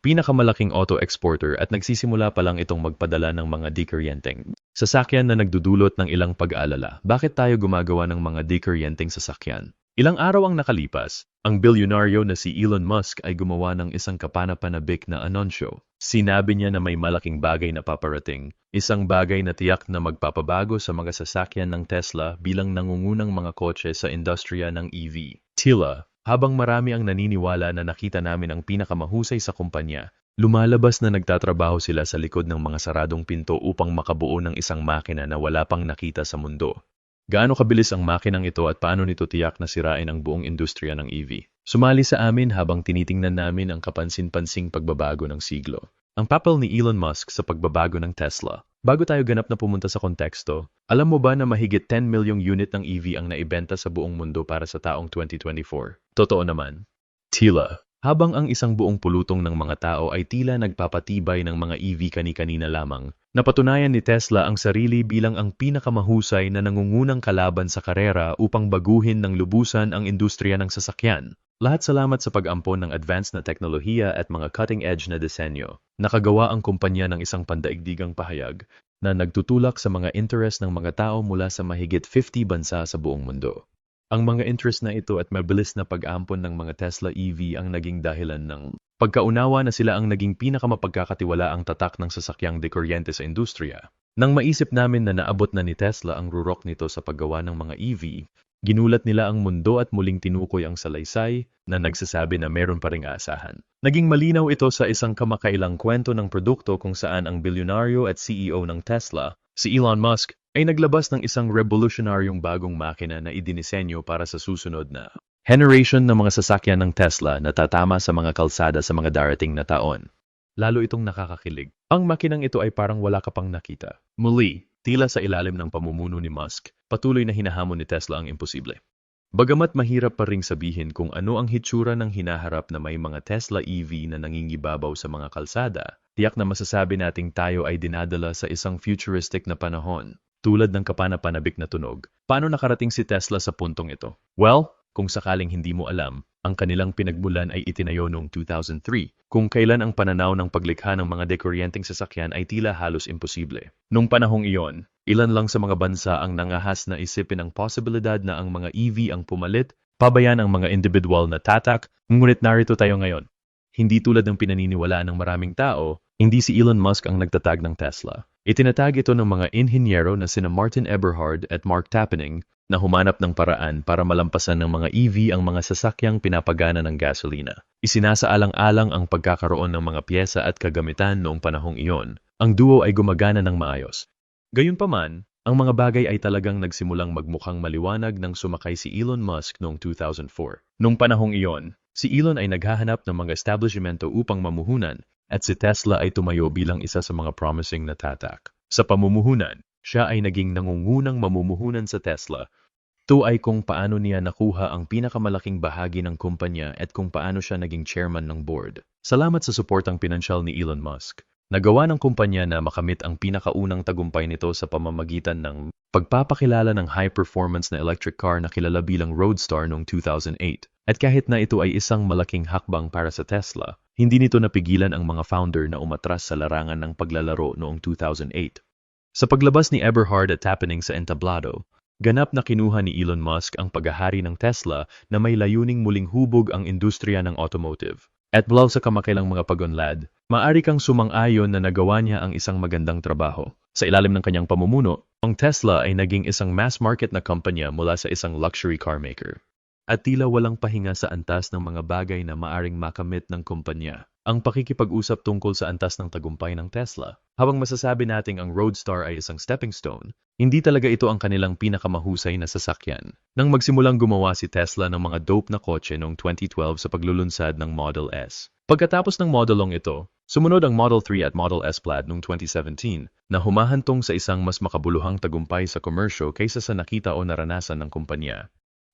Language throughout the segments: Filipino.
pinakamalaking auto exporter at nagsisimula pa lang itong magpadala ng mga dikuryenteng sasakyan na nagdudulot ng ilang pag-aalala. Bakit tayo gumagawa ng mga dikuryenteng sasakyan? Ilang araw ang nakalipas, ang bilyonaryo na si Elon Musk ay gumawa ng isang kapanapanabik na anunsyo. Sinabi niya na may malaking bagay na paparating, isang bagay na tiyak na magpapabago sa mga sasakyan ng Tesla bilang nangungunang mga kotse sa industriya ng EV. Tila, habang marami ang naniniwala na nakita namin ang pinakamahusay sa kumpanya, lumalabas na nagtatrabaho sila sa likod ng mga saradong pinto upang makabuo ng isang makina na wala pang nakita sa mundo. Gaano kabilis ang makinang ito at paano nito tiyak na sirain ang buong industriya ng EV? Sumali sa amin habang tinitingnan namin ang kapansin-pansing pagbabago ng siglo. Ang papel ni Elon Musk sa pagbabago ng Tesla. Bago tayo ganap na pumunta sa konteksto, alam mo ba na mahigit 10 milyong unit ng EV ang naibenta sa buong mundo para sa taong 2024? Totoo naman. Tila, habang ang isang buong pulutong ng mga tao ay tila nagpapatibay ng mga EV kani-kanina lamang, napatunayan ni Tesla ang sarili bilang ang pinakamahusay na nangungunang kalaban sa karera upang baguhin ng lubusan ang industriya ng sasakyan. Lahat salamat sa pag-ampon ng advanced na teknolohiya at mga cutting-edge na disenyo. Nakagawa ang kumpanya ng isang pandaigdigang pahayag na nagtutulak sa mga interest ng mga tao mula sa mahigit 50 bansa sa buong mundo. Ang mga interest na ito at mabilis na pag-ampon ng mga Tesla EV ang naging dahilan ng pagkaunawa na sila ang naging pinakamapagkakatiwala ang tatak ng sasakyang dekuryente sa industriya. Nang maisip namin na naabot na ni Tesla ang rurok nito sa paggawa ng mga EV, ginulat nila ang mundo at muling tinukoy ang salaysay na nagsasabi na meron pa ring aasahan. Naging malinaw ito sa isang kamakailang kwento ng produkto kung saan ang bilyonaryo at CEO ng Tesla, si Elon Musk, ay naglabas ng isang revolutionaryong bagong makina na idinisenyo para sa susunod na generation ng mga sasakyan ng Tesla na tatama sa mga kalsada sa mga darating na taon. Lalo itong nakakakilig. Ang makinang ito ay parang wala ka pang nakita. Muli, tila sa ilalim ng pamumuno ni Musk, patuloy na hinahamon ni Tesla ang imposible. Bagamat mahirap pa ring sabihin kung ano ang hitsura ng hinaharap na may mga Tesla EV na nangingibabaw sa mga kalsada, tiyak na masasabi nating tayo ay dinadala sa isang futuristic na panahon, tulad ng kapanapanabik na tunog. Paano nakarating si Tesla sa puntong ito? Well, kung sakaling hindi mo alam, ang kanilang pinagmulan ay itinayo noong 2003, kung kailan ang pananaw ng paglikha ng mga dekuryenteng sasakyan ay tila halos imposible. Nung panahong iyon, ilan lang sa mga bansa ang nangahas na isipin ang posibilidad na ang mga EV ang pumalit, pabayan ang mga individual na tatak, ngunit narito tayo ngayon. Hindi tulad ng pinaniniwalaan ng maraming tao, hindi si Elon Musk ang nagtatag ng Tesla. Itinatag ito ng mga inhinyero na sina Martin Eberhard at Mark Tappening na humanap ng paraan para malampasan ng mga EV ang mga sasakyang pinapagana ng gasolina. Isinasaalang-alang ang pagkakaroon ng mga pyesa at kagamitan noong panahong iyon. Ang duo ay gumagana ng maayos. Gayunpaman, ang mga bagay ay talagang nagsimulang magmukhang maliwanag nang sumakay si Elon Musk noong 2004. Noong panahong iyon, si Elon ay naghahanap ng mga establishmento upang mamuhunan at si Tesla ay tumayo bilang isa sa mga promising na tatak. Sa pamumuhunan, siya ay naging nangungunang mamumuhunan sa Tesla. Ito ay kung paano niya nakuha ang pinakamalaking bahagi ng kumpanya at kung paano siya naging chairman ng board. Salamat sa suportang pinansyal ni Elon Musk. Nagawa ng kumpanya na makamit ang pinakaunang tagumpay nito sa pamamagitan ng pagpapakilala ng high-performance na electric car na kilala bilang Roadstar noong 2008. At kahit na ito ay isang malaking hakbang para sa Tesla, hindi nito napigilan ang mga founder na umatras sa larangan ng paglalaro noong 2008. Sa paglabas ni Eberhard at Tappening sa entablado, ganap na kinuha ni Elon Musk ang paghahari ng Tesla na may layuning muling hubog ang industriya ng automotive. At blaw sa kamakailang mga pagunlad, maari kang sumang-ayon na nagawa niya ang isang magandang trabaho. Sa ilalim ng kanyang pamumuno, ang Tesla ay naging isang mass-market na kumpanya mula sa isang luxury car maker. At tila walang pahinga sa antas ng mga bagay na maaring makamit ng kumpanya. Ang pakikipag-usap tungkol sa antas ng tagumpay ng Tesla, habang masasabi nating ang Roadster ay isang stepping stone, hindi talaga ito ang kanilang pinakamahusay na sasakyan. Nang magsimulang gumawa si Tesla ng mga dope na kotse noong 2012 sa paglulunsad ng Model S. Pagkatapos ng modelong ito, sumunod ang Model 3 at Model S Plaid noong 2017 na humahantong sa isang mas makabuluhang tagumpay sa komersyo kaysa sa nakita o naranasan ng kumpanya.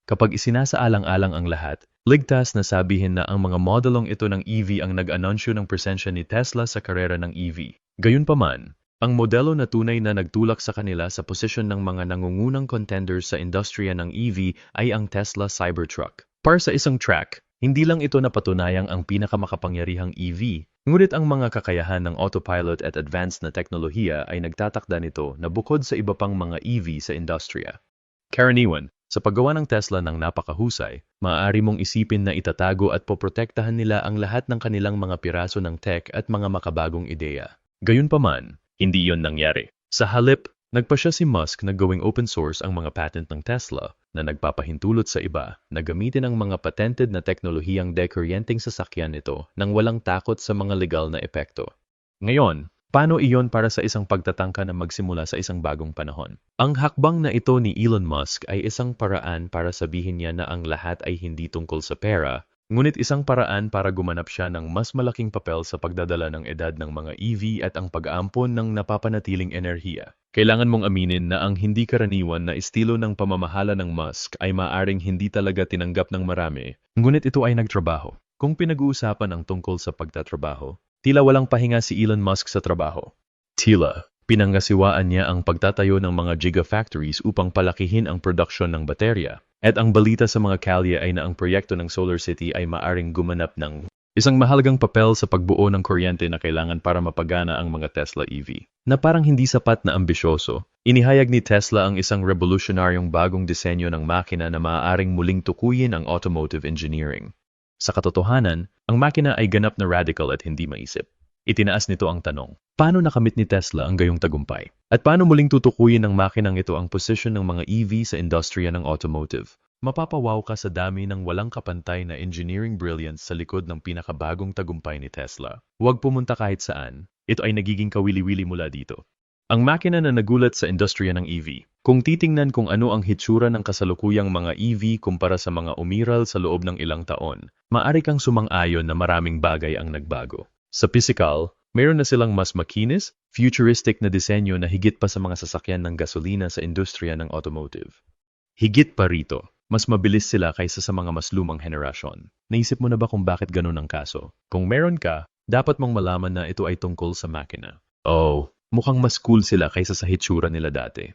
Kapag isinasaalang-alang ang lahat, ligtas na sabihin na ang mga modelong ito ng EV ang nag-anunsyo ng presensya ni Tesla sa karera ng EV. Gayunpaman, ang modelo na tunay na nagtulak sa kanila sa posisyon ng mga nangungunang contenders sa industriya ng EV ay ang Tesla Cybertruck. Para sa isang track, hindi lang ito napatunayang ang pinakamakapangyarihang EV Ngunit ang mga kakayahan ng autopilot at advanced na teknolohiya ay nagtatakda nito na bukod sa iba pang mga EV sa industriya. Karaniwan, sa paggawa ng Tesla ng napakahusay, maaari mong isipin na itatago at poprotektahan nila ang lahat ng kanilang mga piraso ng tech at mga makabagong ideya. Gayunpaman, hindi iyon nangyari. Sa halip, nagpa siya si Musk na gawing open source ang mga patent ng Tesla na nagpapahintulot sa iba na gamitin ang mga patented na teknolohiyang dekuryenteng sasakyan nito nang walang takot sa mga legal na epekto. Ngayon, paano iyon para sa isang pagtatangka na magsimula sa isang bagong panahon? Ang hakbang na ito ni Elon Musk ay isang paraan para sabihin niya na ang lahat ay hindi tungkol sa pera, ngunit isang paraan para gumanap siya ng mas malaking papel sa pagdadala ng edad ng mga EV at ang pag-aampon ng napapanatiling enerhiya. Kailangan mong aminin na ang hindi karaniwan na estilo ng pamamahala ng Musk ay maaring hindi talaga tinanggap ng marami, ngunit ito ay nagtrabaho. Kung pinag-uusapan ang tungkol sa pagtatrabaho, tila walang pahinga si Elon Musk sa trabaho. Tila, pinangasiwaan niya ang pagtatayo ng mga gigafactories upang palakihin ang produksyon ng baterya. At ang balita sa mga kalye ay na ang proyekto ng Solar City ay maaring gumanap ng isang mahalagang papel sa pagbuo ng kuryente na kailangan para mapagana ang mga Tesla EV. Na parang hindi sapat na ambisyoso, inihayag ni Tesla ang isang revolutionaryong bagong disenyo ng makina na maaaring muling tukuyin ang automotive engineering. Sa katotohanan, ang makina ay ganap na radical at hindi maisip. Itinaas nito ang tanong, paano nakamit ni Tesla ang gayong tagumpay? At paano muling tutukuyin ng makinang ito ang posisyon ng mga EV sa industriya ng automotive? Mapapawaw ka sa dami ng walang kapantay na engineering brilliance sa likod ng pinakabagong tagumpay ni Tesla. Huwag pumunta kahit saan, ito ay nagiging kawili-wili mula dito. Ang makina na nagulat sa industriya ng EV. Kung titingnan kung ano ang hitsura ng kasalukuyang mga EV kumpara sa mga umiral sa loob ng ilang taon, maaari kang sumang-ayon na maraming bagay ang nagbago. Sa physical, mayroon na silang mas makinis, futuristic na disenyo na higit pa sa mga sasakyan ng gasolina sa industriya ng automotive. Higit pa rito, mas mabilis sila kaysa sa mga mas lumang henerasyon. Naisip mo na ba kung bakit ganun ang kaso? Kung meron ka, dapat mong malaman na ito ay tungkol sa makina. Oh, mukhang mas cool sila kaysa sa hitsura nila dati.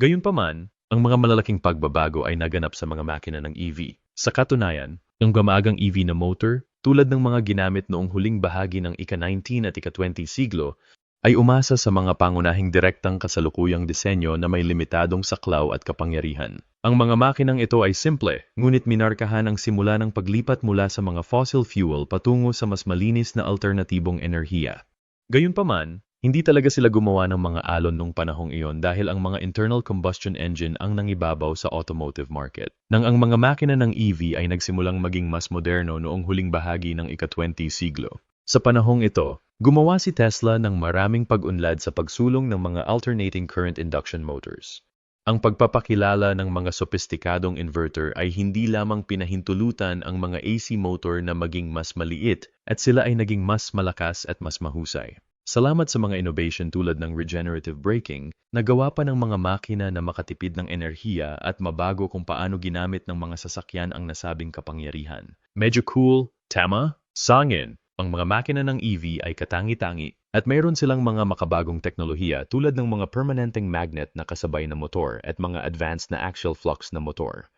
Gayunpaman, ang mga malalaking pagbabago ay naganap sa mga makina ng EV. Sa katunayan, ang gamagang EV na motor, tulad ng mga ginamit noong huling bahagi ng ika-19 at ika-20 siglo, ay umasa sa mga pangunahing direktang kasalukuyang disenyo na may limitadong saklaw at kapangyarihan. Ang mga makinang ito ay simple, ngunit minarkahan ang simula ng paglipat mula sa mga fossil fuel patungo sa mas malinis na alternatibong enerhiya. Gayunpaman, hindi talaga sila gumawa ng mga alon nung panahong iyon dahil ang mga internal combustion engine ang nangibabaw sa automotive market. Nang ang mga makina ng EV ay nagsimulang maging mas moderno noong huling bahagi ng ika-20 siglo. Sa panahong ito, gumawa si Tesla ng maraming pag-unlad sa pagsulong ng mga alternating current induction motors. Ang pagpapakilala ng mga sopistikadong inverter ay hindi lamang pinahintulutan ang mga AC motor na maging mas maliit at sila ay naging mas malakas at mas mahusay. Salamat sa mga innovation tulad ng regenerative braking, nagawa pa ng mga makina na makatipid ng enerhiya at mabago kung paano ginamit ng mga sasakyan ang nasabing kapangyarihan. Medyo cool, tama? Sangin! Ang mga makina ng EV ay katangi-tangi at mayroon silang mga makabagong teknolohiya tulad ng mga permanenteng magnet na kasabay na motor at mga advanced na axial flux na motor.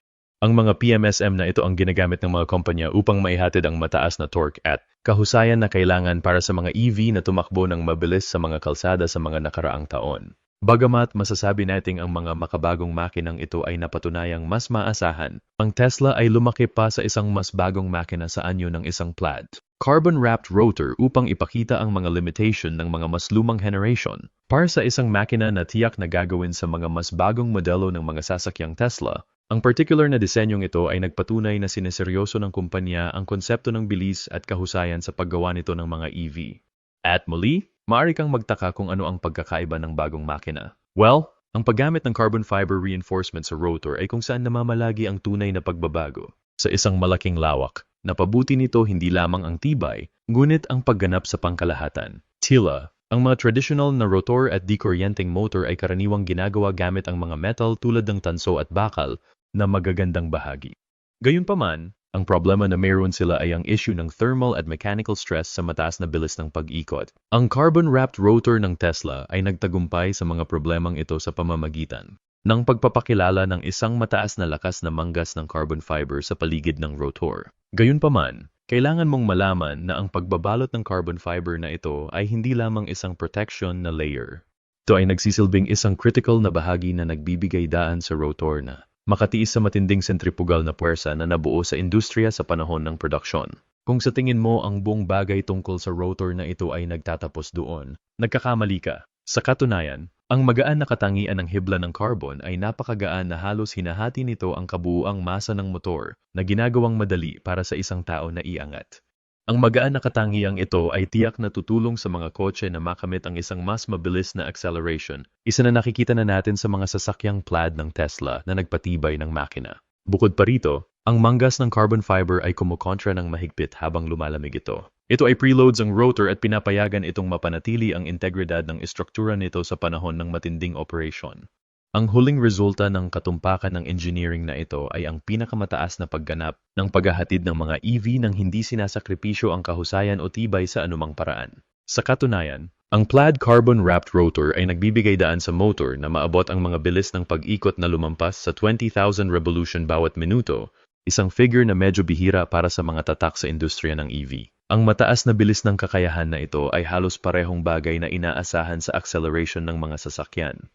Ang mga PMSM na ito ang ginagamit ng mga kumpanya upang maihatid ang mataas na torque at kahusayan na kailangan para sa mga EV na tumakbo ng mabilis sa mga kalsada sa mga nakaraang taon. Bagamat masasabi nating ang mga makabagong makinang ito ay napatunayang mas maasahan, ang Tesla ay lumaki pa sa isang mas bagong makina sa anyo ng isang plaid. Carbon-wrapped rotor upang ipakita ang mga limitation ng mga mas lumang generation. Para sa isang makina na tiyak na gagawin sa mga mas bagong modelo ng mga sasakyang Tesla, ang particular na disenyong ito ay nagpatunay na sineseryoso ng kumpanya ang konsepto ng bilis at kahusayan sa paggawa nito ng mga EV. At muli, maaari kang magtaka kung ano ang pagkakaiba ng bagong makina. Well, ang paggamit ng carbon fiber reinforcement sa rotor ay kung saan namamalagi ang tunay na pagbabago. Sa isang malaking lawak, napabuti nito hindi lamang ang tibay, ngunit ang pagganap sa pangkalahatan. Tila, ang mga traditional na rotor at decorrienting motor ay karaniwang ginagawa gamit ang mga metal tulad ng tanso at bakal na magagandang bahagi. Gayunpaman, ang problema na mayroon sila ay ang issue ng thermal at mechanical stress sa mataas na bilis ng pag-ikot. Ang carbon-wrapped rotor ng Tesla ay nagtagumpay sa mga problemang ito sa pamamagitan ng pagpapakilala ng isang mataas na lakas na manggas ng carbon fiber sa paligid ng rotor. Gayunpaman, Kailangan mong malaman na ang pagbabalot ng carbon fiber na ito ay hindi lamang isang protection na layer. Ito ay nagsisilbing isang critical na bahagi na nagbibigay daan sa rotor na makatiis sa matinding sentripugal na puwersa na nabuo sa industriya sa panahon ng produksyon. Kung sa tingin mo ang buong bagay tungkol sa rotor na ito ay nagtatapos doon, nagkakamali ka. Sa katunayan, ang magaan na katangian ng hibla ng carbon ay napakagaan na halos hinahati nito ang kabuuang masa ng motor na ginagawang madali para sa isang tao na iangat. Ang magaan na katangiang ito ay tiyak na tutulong sa mga kotse na makamit ang isang mas mabilis na acceleration, isa na nakikita na natin sa mga sasakyang plaid ng Tesla na nagpatibay ng makina. Bukod pa rito, ang manggas ng carbon fiber ay kumukontra ng mahigpit habang lumalamig ito. Ito ay preloads ang rotor at pinapayagan itong mapanatili ang integridad ng istruktura nito sa panahon ng matinding operasyon. Ang huling resulta ng katumpakan ng engineering na ito ay ang pinakamataas na pagganap ng paghahatid ng mga EV nang hindi sinasakripisyo ang kahusayan o tibay sa anumang paraan. Sa katunayan, ang plaid carbon-wrapped rotor ay nagbibigay daan sa motor na maabot ang mga bilis ng pag-ikot na lumampas sa 20,000 revolution bawat minuto, isang figure na medyo bihira para sa mga tatak sa industriya ng EV. Ang mataas na bilis ng kakayahan na ito ay halos parehong bagay na inaasahan sa acceleration ng mga sasakyan.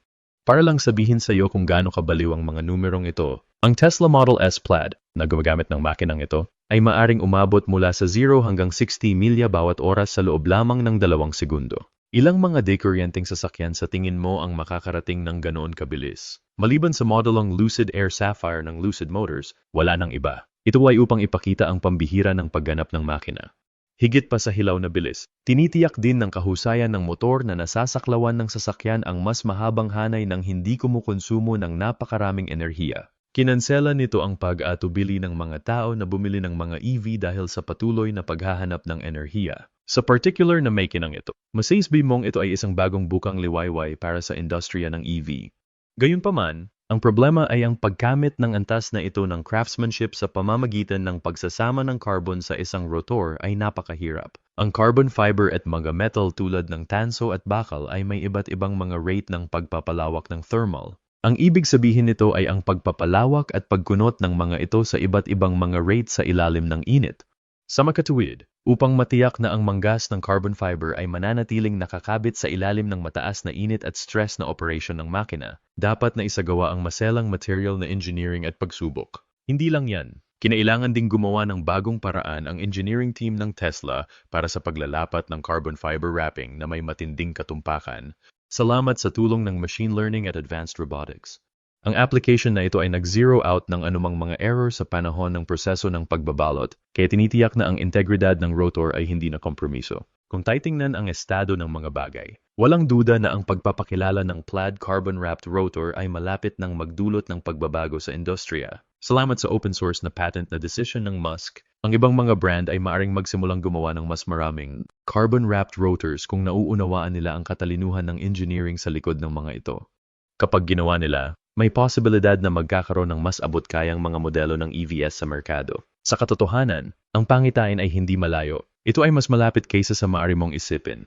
Para lang sabihin sa iyo kung gaano kabaliw ang mga numerong ito, ang Tesla Model S Plaid na gumagamit ng makinang ito ay maaring umabot mula sa 0 hanggang 60 milya bawat oras sa loob lamang ng dalawang segundo. Ilang mga dekuryenting sasakyan sa tingin mo ang makakarating ng ganoon kabilis? Maliban sa modelong Lucid Air Sapphire ng Lucid Motors, wala nang iba. Ito ay upang ipakita ang pambihira ng pagganap ng makina. Higit pa sa hilaw na bilis, tinitiyak din ng kahusayan ng motor na nasasaklawan ng sasakyan ang mas mahabang hanay ng hindi kumukonsumo ng napakaraming enerhiya. Kinansela nito ang pag-atubili ng mga tao na bumili ng mga EV dahil sa patuloy na paghahanap ng enerhiya. Sa particular na makinang ito, masaysbi mong ito ay isang bagong bukang liwayway para sa industriya ng EV. Gayunpaman, ang problema ay ang pagkamit ng antas na ito ng craftsmanship sa pamamagitan ng pagsasama ng carbon sa isang rotor ay napakahirap. Ang carbon fiber at mga metal tulad ng tanso at bakal ay may iba't ibang mga rate ng pagpapalawak ng thermal. Ang ibig sabihin nito ay ang pagpapalawak at pagkunot ng mga ito sa iba't ibang mga rate sa ilalim ng init. Sa makatuwid, upang matiyak na ang manggas ng carbon fiber ay mananatiling nakakabit sa ilalim ng mataas na init at stress na operation ng makina, dapat na isagawa ang maselang material na engineering at pagsubok. Hindi lang yan, kinailangan ding gumawa ng bagong paraan ang engineering team ng Tesla para sa paglalapat ng carbon fiber wrapping na may matinding katumpakan. Salamat sa tulong ng machine learning at advanced robotics. Ang application na ito ay nag-zero out ng anumang mga error sa panahon ng proseso ng pagbabalot, kaya tinitiyak na ang integridad ng rotor ay hindi na kompromiso. Kung titingnan ang estado ng mga bagay, walang duda na ang pagpapakilala ng plaid carbon-wrapped rotor ay malapit ng magdulot ng pagbabago sa industriya. Salamat sa open source na patent na decision ng Musk, ang ibang mga brand ay maaring magsimulang gumawa ng mas maraming carbon-wrapped rotors kung nauunawaan nila ang katalinuhan ng engineering sa likod ng mga ito. Kapag ginawa nila, may posibilidad na magkakaroon ng mas abot-kayang mga modelo ng EVS sa merkado. Sa katotohanan, ang pangitain ay hindi malayo. Ito ay mas malapit kaysa sa maaari mong isipin.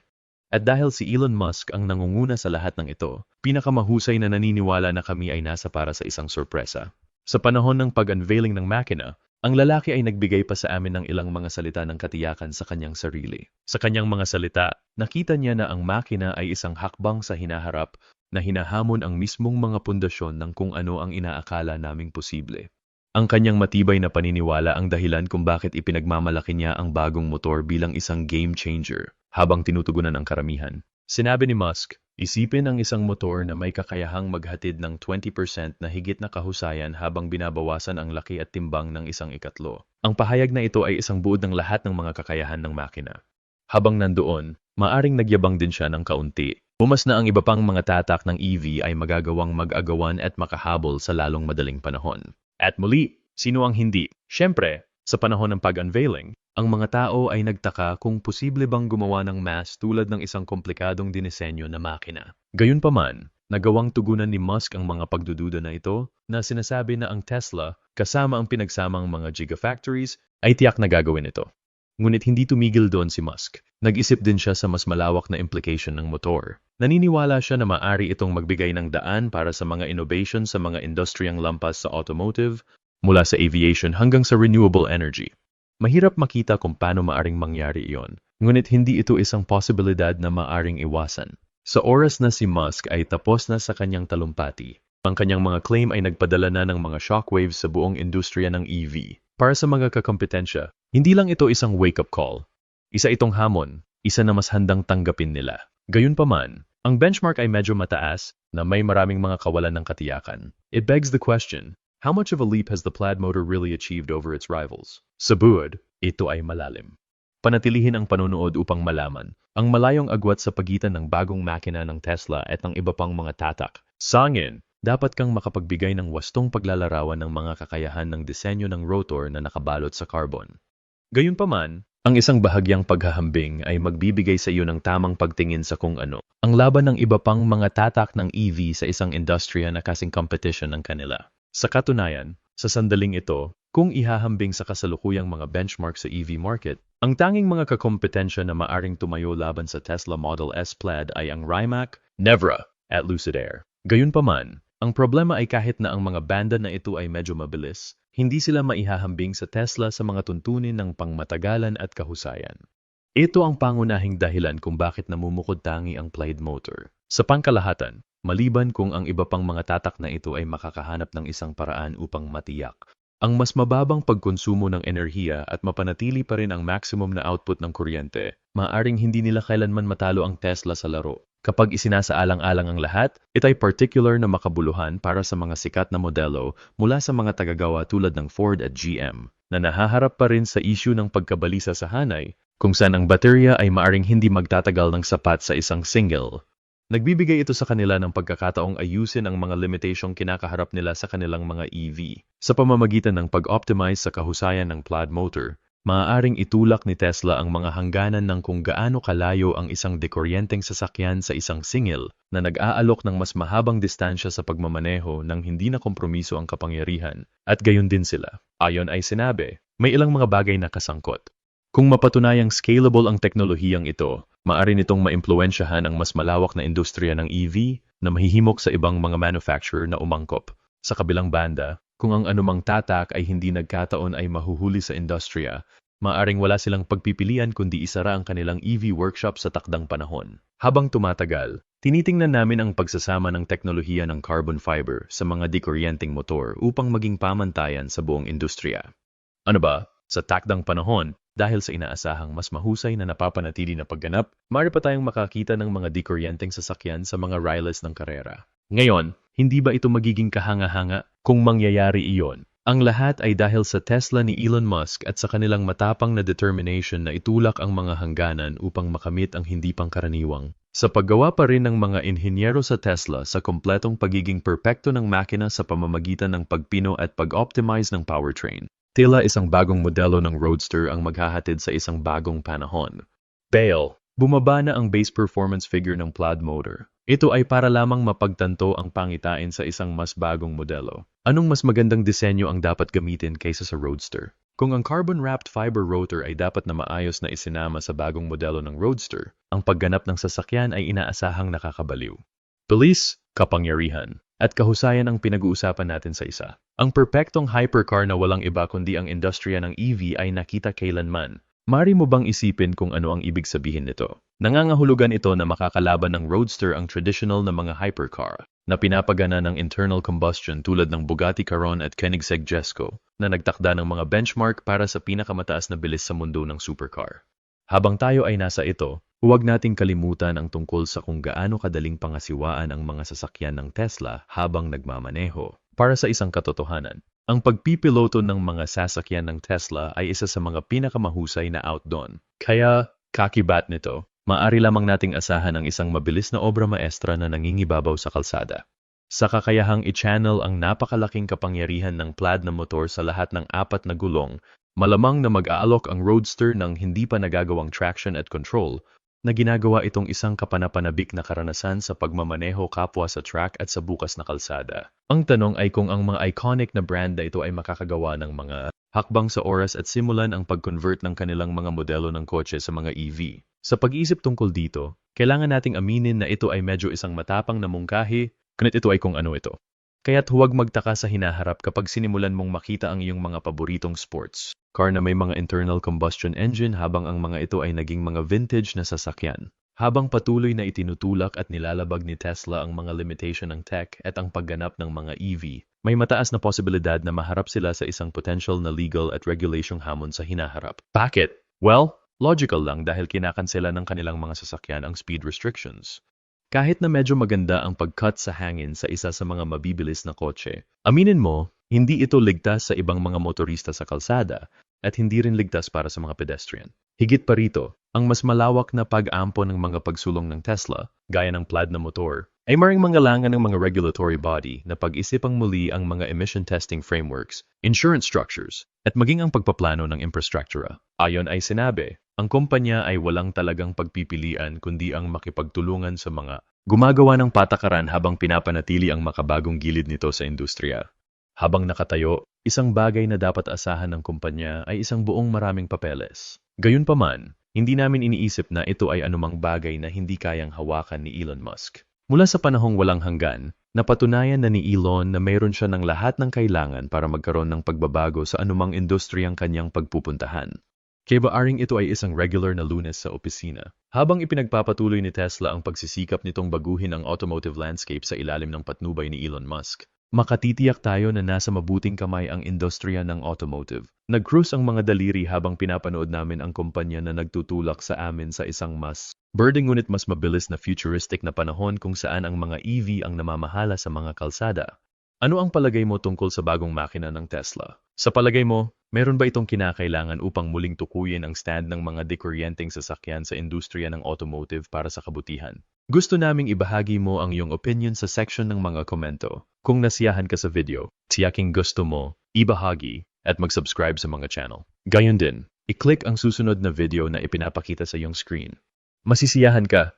At dahil si Elon Musk ang nangunguna sa lahat ng ito, pinakamahusay na naniniwala na kami ay nasa para sa isang sorpresa. Sa panahon ng pag-unveiling ng makina, ang lalaki ay nagbigay pa sa amin ng ilang mga salita ng katiyakan sa kanyang sarili. Sa kanyang mga salita, nakita niya na ang makina ay isang hakbang sa hinaharap na hinahamon ang mismong mga pundasyon ng kung ano ang inaakala naming posible. Ang kanyang matibay na paniniwala ang dahilan kung bakit ipinagmamalaki niya ang bagong motor bilang isang game changer habang tinutugunan ang karamihan. Sinabi ni Musk, isipin ang isang motor na may kakayahang maghatid ng 20% na higit na kahusayan habang binabawasan ang laki at timbang ng isang ikatlo. Ang pahayag na ito ay isang buod ng lahat ng mga kakayahan ng makina. Habang nandoon, maaring nagyabang din siya ng kaunti Umas na ang iba pang mga tatak ng EV ay magagawang mag-agawan at makahabol sa lalong madaling panahon. At muli, sino ang hindi? Siyempre, sa panahon ng pag-unveiling, ang mga tao ay nagtaka kung posible bang gumawa ng mass tulad ng isang komplikadong dinisenyo na makina. Gayunpaman, nagawang tugunan ni Musk ang mga pagdududa na ito na sinasabi na ang Tesla, kasama ang pinagsamang mga gigafactories, ay tiyak na gagawin ito. Ngunit hindi tumigil doon si Musk. Nag-isip din siya sa mas malawak na implication ng motor. Naniniwala siya na maari itong magbigay ng daan para sa mga innovation sa mga industriyang lampas sa automotive, mula sa aviation hanggang sa renewable energy. Mahirap makita kung paano maaring mangyari iyon, ngunit hindi ito isang posibilidad na maaring iwasan. Sa oras na si Musk ay tapos na sa kanyang talumpati, ang kanyang mga claim ay nagpadala na ng mga shockwaves sa buong industriya ng EV. Para sa mga kakompetensya, hindi lang ito isang wake-up call. Isa itong hamon, isa na mas handang tanggapin nila. Gayunpaman, ang benchmark ay medyo mataas na may maraming mga kawalan ng katiyakan. It begs the question, how much of a leap has the Plaid motor really achieved over its rivals? Sa buod, ito ay malalim. Panatilihin ang panonood upang malaman ang malayong agwat sa pagitan ng bagong makina ng Tesla at ng iba pang mga tatak. Sangin, dapat kang makapagbigay ng wastong paglalarawan ng mga kakayahan ng disenyo ng rotor na nakabalot sa carbon. Gayunpaman, ang isang bahagyang paghahambing ay magbibigay sa iyo ng tamang pagtingin sa kung ano ang laban ng iba pang mga tatak ng EV sa isang industriya na kasing competition ng kanila. Sa katunayan, sa sandaling ito, kung ihahambing sa kasalukuyang mga benchmark sa EV market, ang tanging mga kakompetensya na maaring tumayo laban sa Tesla Model S Plaid ay ang Rimac, Nevra, at Lucid Air. Gayunpaman, ang problema ay kahit na ang mga banda na ito ay medyo mabilis, hindi sila maihahambing sa Tesla sa mga tuntunin ng pangmatagalan at kahusayan. Ito ang pangunahing dahilan kung bakit namumukod tangi ang Plaid motor. Sa pangkalahatan, maliban kung ang iba pang mga tatak na ito ay makakahanap ng isang paraan upang matiyak. Ang mas mababang pagkonsumo ng enerhiya at mapanatili pa rin ang maximum na output ng kuryente, maaring hindi nila kailanman matalo ang Tesla sa laro. Kapag isinasaalang-alang ang lahat, ito ay particular na makabuluhan para sa mga sikat na modelo mula sa mga tagagawa tulad ng Ford at GM, na nahaharap pa rin sa issue ng pagkabalisa sa hanay, kung saan ang baterya ay maaring hindi magtatagal ng sapat sa isang single. Nagbibigay ito sa kanila ng pagkakataong ayusin ang mga limitasyong kinakaharap nila sa kanilang mga EV. Sa pamamagitan ng pag-optimize sa kahusayan ng plaid motor, maaaring itulak ni Tesla ang mga hangganan ng kung gaano kalayo ang isang dekuryenteng sasakyan sa isang singil na nag-aalok ng mas mahabang distansya sa pagmamaneho nang hindi na kompromiso ang kapangyarihan. At gayon din sila. Ayon ay sinabi, may ilang mga bagay na kasangkot. Kung mapatunayang scalable ang teknolohiyang ito, maaari nitong maimpluwensyahan ang mas malawak na industriya ng EV na mahihimok sa ibang mga manufacturer na umangkop. Sa kabilang banda, kung ang anumang tatak ay hindi nagkataon ay mahuhuli sa industriya, maaring wala silang pagpipilian kundi isara ang kanilang EV workshop sa takdang panahon. Habang tumatagal, tinitingnan namin ang pagsasama ng teknolohiya ng carbon fiber sa mga dekuryenteng motor upang maging pamantayan sa buong industriya. Ano ba? Sa takdang panahon, dahil sa inaasahang mas mahusay na napapanatili na pagganap, maaari pa tayong makakita ng mga dekuryenteng sasakyan sa mga riles ng karera. Ngayon, hindi ba ito magiging kahanga-hanga kung mangyayari iyon? Ang lahat ay dahil sa Tesla ni Elon Musk at sa kanilang matapang na determination na itulak ang mga hangganan upang makamit ang hindi pangkaraniwang. Sa paggawa pa rin ng mga inhinyero sa Tesla sa kompletong pagiging perpekto ng makina sa pamamagitan ng pagpino at pag-optimize ng powertrain. Tila isang bagong modelo ng Roadster ang maghahatid sa isang bagong panahon. Bale, bumaba na ang base performance figure ng Plaid motor. Ito ay para lamang mapagtanto ang pangitain sa isang mas bagong modelo. Anong mas magandang disenyo ang dapat gamitin kaysa sa Roadster? Kung ang carbon-wrapped fiber rotor ay dapat na maayos na isinama sa bagong modelo ng Roadster, ang pagganap ng sasakyan ay inaasahang nakakabaliw. Bilis, kapangyarihan, at kahusayan ang pinag-uusapan natin sa isa. Ang perpektong hypercar na walang iba kundi ang industriya ng EV ay nakita kailanman. Mari mo bang isipin kung ano ang ibig sabihin nito? Nangangahulugan ito na makakalaban ng Roadster ang traditional na mga hypercar na pinapagana ng internal combustion tulad ng Bugatti Chiron at Koenigsegg Jesko na nagtakda ng mga benchmark para sa pinakamataas na bilis sa mundo ng supercar. Habang tayo ay nasa ito, huwag nating kalimutan ang tungkol sa kung gaano kadaling pangasiwaan ang mga sasakyan ng Tesla habang nagmamaneho. Para sa isang katotohanan, ang pagpipiloto ng mga sasakyan ng Tesla ay isa sa mga pinakamahusay na outdone. Kaya, kakibat nito, maaari lamang nating asahan ang isang mabilis na obra maestra na nangingibabaw sa kalsada. Sa kakayahang i-channel ang napakalaking kapangyarihan ng plaid na motor sa lahat ng apat na gulong, malamang na mag-aalok ang Roadster ng hindi pa nagagawang traction at control na ginagawa itong isang kapanapanabik na karanasan sa pagmamaneho kapwa sa track at sa bukas na kalsada. Ang tanong ay kung ang mga iconic na brand na ito ay makakagawa ng mga hakbang sa oras at simulan ang pag-convert ng kanilang mga modelo ng kotse sa mga EV. Sa pag-iisip tungkol dito, kailangan nating aminin na ito ay medyo isang matapang na mungkahi, kunit ito ay kung ano ito. Kaya't huwag magtaka sa hinaharap kapag sinimulan mong makita ang iyong mga paboritong sports. Car na may mga internal combustion engine habang ang mga ito ay naging mga vintage na sasakyan. Habang patuloy na itinutulak at nilalabag ni Tesla ang mga limitation ng tech at ang pagganap ng mga EV, may mataas na posibilidad na maharap sila sa isang potential na legal at regulasyong hamon sa hinaharap. Bakit? Well, logical lang dahil kinakansela ng kanilang mga sasakyan ang speed restrictions. Kahit na medyo maganda ang pag-cut sa hangin sa isa sa mga mabibilis na kotse, aminin mo, hindi ito ligtas sa ibang mga motorista sa kalsada at hindi rin ligtas para sa mga pedestrian. Higit pa rito, ang mas malawak na pag-ampo ng mga pagsulong ng Tesla, gaya ng plaid na motor, ay maring mangalangan ng mga regulatory body na pag-isipang muli ang mga emission testing frameworks, insurance structures, at maging ang pagpaplano ng infrastruktura. Ayon ay sinabi, ang kumpanya ay walang talagang pagpipilian kundi ang makipagtulungan sa mga gumagawa ng patakaran habang pinapanatili ang makabagong gilid nito sa industriya. Habang nakatayo, isang bagay na dapat asahan ng kumpanya ay isang buong maraming papeles. Gayunpaman, hindi namin iniisip na ito ay anumang bagay na hindi kayang hawakan ni Elon Musk. Mula sa panahong walang hanggan, napatunayan na ni Elon na mayroon siya ng lahat ng kailangan para magkaroon ng pagbabago sa anumang industriyang kanyang pagpupuntahan. Kaya baaring ito ay isang regular na lunes sa opisina. Habang ipinagpapatuloy ni Tesla ang pagsisikap nitong baguhin ang automotive landscape sa ilalim ng patnubay ni Elon Musk, makatitiyak tayo na nasa mabuting kamay ang industriya ng automotive. Nag-cruise ang mga daliri habang pinapanood namin ang kumpanya na nagtutulak sa amin sa isang mas birding ngunit mas mabilis na futuristic na panahon kung saan ang mga EV ang namamahala sa mga kalsada. Ano ang palagay mo tungkol sa bagong makina ng Tesla? Sa palagay mo, meron ba itong kinakailangan upang muling tukuyin ang stand ng mga dekuryenteng sasakyan sa industriya ng automotive para sa kabutihan? Gusto naming ibahagi mo ang iyong opinion sa section ng mga komento. Kung nasiyahan ka sa video, tiyaking gusto mo, ibahagi, at mag-subscribe sa mga channel. Gayon din, i-click ang susunod na video na ipinapakita sa iyong screen. Masisiyahan ka